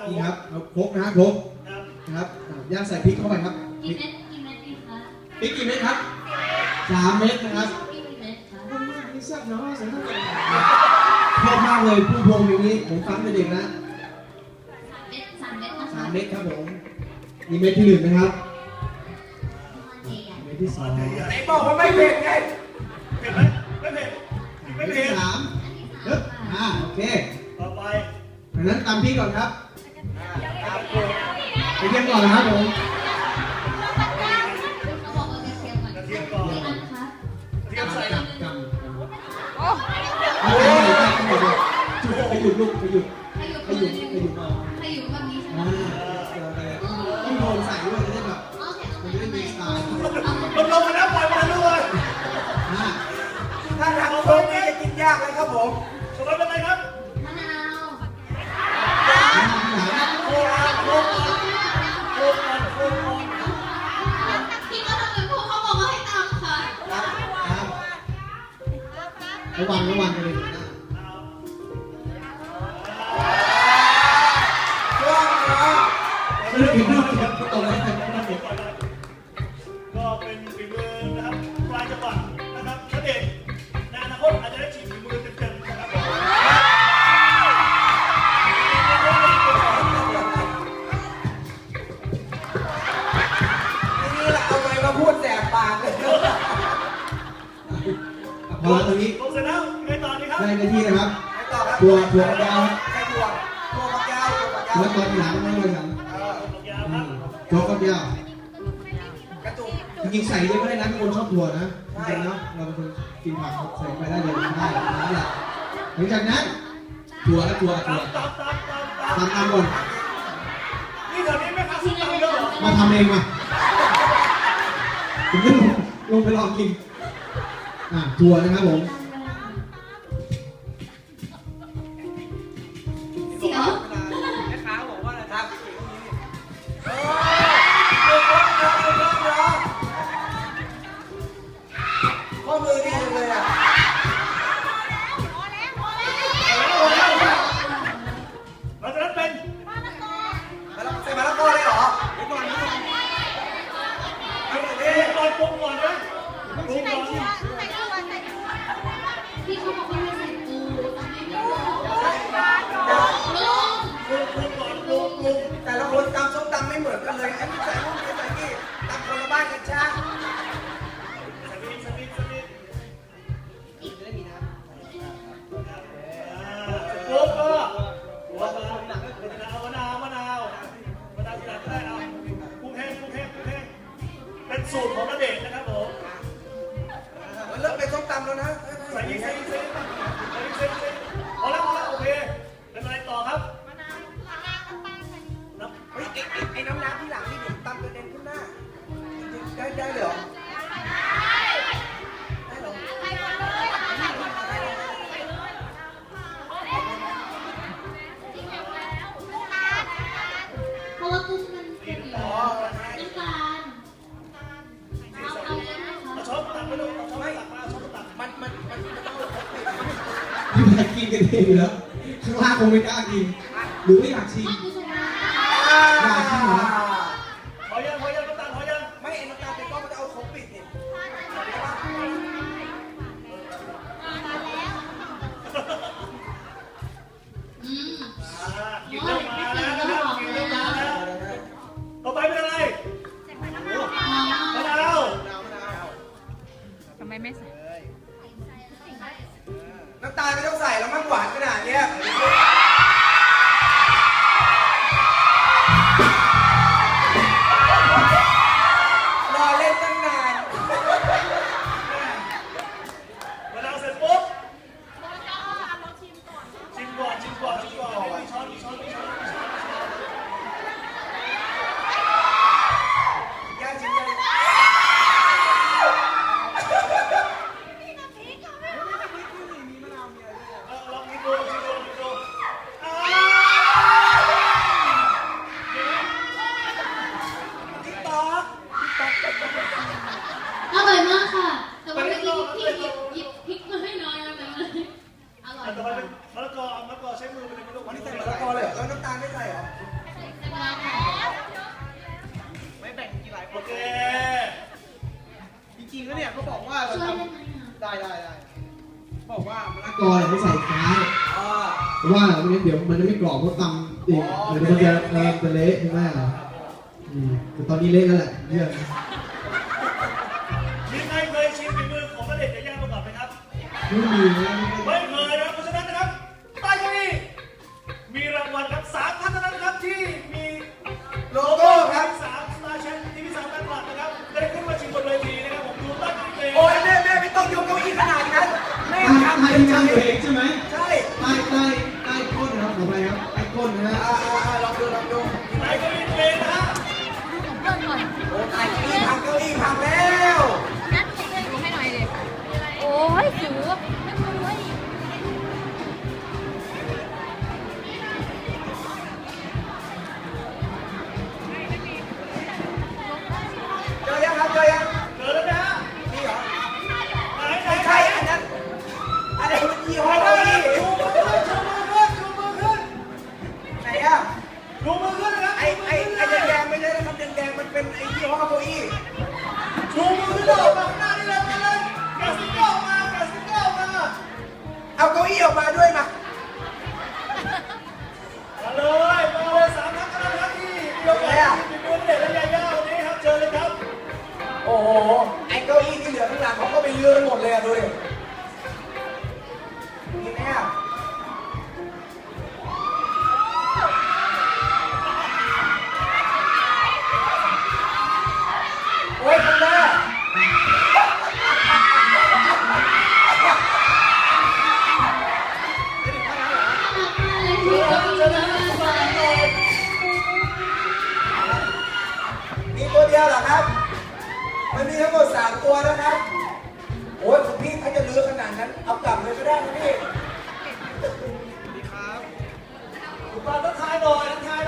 ผมนี่ครับเอาครกนะฮะครกครับนะครับอะย่างใส่พริกเข้าไปครับกี่เม็ดกี่เม็ดดีคะพริกกี่เม็ดครับสามเม็ดนะครับกี่เม็ดคะนี่แซ่บเนาะสำหรับชอบมากเลยพุ่งพวงอย่างนี้ผมฟังเป็นเด็กนะสามเม็ดสามเม็ดนะคะสามเม็ดครับผมนี่เม็ดที่หนึ่งนะครับประมาณใหญ่เม็ดที่สองไหนไหนบอกว่าไม่เผ็ดไงเผ็ดไหมไม่เผ็ดไม่เม็ดเผ็ที่ดสามๆอันที่สามเอ๊บค่ะอ่าโอเคต่อไปดังนั้นตามพริกก่อนครับตามกูไป เยี่ยมก่อนนะครับผมเขาบอกว่ากระเทียมก่อนกระเทียมก่อนกี่อันคะกระเทียมใส่กำกำเอาไปหยุดไปหยุดลูกไปหยุดขยุบไปหยุดไปหยุดเอาขยุบแบบนี้ใช่ไหมอ่าต้องโดนใส่ด้วยจะได้แบบโอเคมันจะได้มีสไตล์มันลงมาแล้วปล่อยมาแล้วด้วยอ่า ถ้าทางโค้งนี่จะกินยากเลยครับผมสมัยเป็นไรครับ ระวังระวังกันเลยนะช่วงเนาไม่ได้กินลูกเก็บตรงนั้นเป็นไม่ได้เก็บก็เป็นฝีมือนะครับปลายจังหวัดนะครับณเดชน์ในอนาคตอาจจะได้ฉีดฝีมือเต็มๆนะครับผมทีนี้เราเอาไมมาพูดแสบปากเลย พอตรงนี้ลงเสร็จแล้วไง ต่อดีครับได้ในที่นะครับไปต่อครับถั่วถั่วฝักยาวใส่ถั่วถั่วฝักยาวถั่วฝักยาวแล้วตอนที่หลังไม่เลยหลังเออลงยาวครับโจ๊กก็เดียวกระจุกจริงๆใส่เยอะก็ได้นะทุกคนชอบถั่วนะจริงๆเนาะเราเป็นคนกินผักใส่ไปได้เลยได้นั่นแหละหลังจากนั้นถั่วและถั่วตาถั่วมตามตามตามตามตามตามก่อนนี่แถวนี้ไม่ค้าซื้อตามเยอะเหรอมาทำเองมาผมไม่ลงลงไปลองกินอะถั่วนะครับผม ไปดูเอาช้อนตักมาเอาช้อนตักมันมันมันมันต้องเอาครบปิดอยู่อยากกินกันเองอยู่แล้วข้างล่างคงไม่กล้ากินหรือไม่อยากชิมอยากชิมเหรอ ว่าไม่งั้นเดี๋ยวมันจะไม่กรอบเพราะตำอีกเดี๋ยวมันจะเออจะเละใช่ไหมอืมแต่ตอนนี้เละแล้วแหละเรื่องมีใครเคยชิมฝีมือของณเดชน์ยายามาก่อนไหมครับ ไม่มีนะไม่เคยนะครับเพราะฉะนั้นนะครับใต้เก้าอี้มีรางวัลครับสามท่านเท่านั้นนะครับที่มีโลโก้ครับสามสตาร์แชมป์ทีวีสามแฟนคลับนะครับได้ขึ้นมาชิงบนเวทีนะครับผมดูใต้เก้าอี้เลยโอ้ยแม่แม่ไม่ต้องยกเก้าอี้ขนาดนั้นแม่ใต้ทำใต้ที่ใจนั่งอยู่เองใช่ไหม โอ้ยจิ๋ โอ้โห ไอเก้าอี้ที่เหลือข้างหลังเขาก็ไปเลื่อนหมดเลยอะดูดินี่แม่ะโอ้ยคุณแม่มีตัวเดียวเหรอครับ มีทั้งหมดสามตัวนะครับ โอ้ยพี่ถ้าจะเลื้อขนาดนั้น เอากลับเลยก็ได้พี่ สวัสดีครับ คุณปาต้องทายหน่อยทาย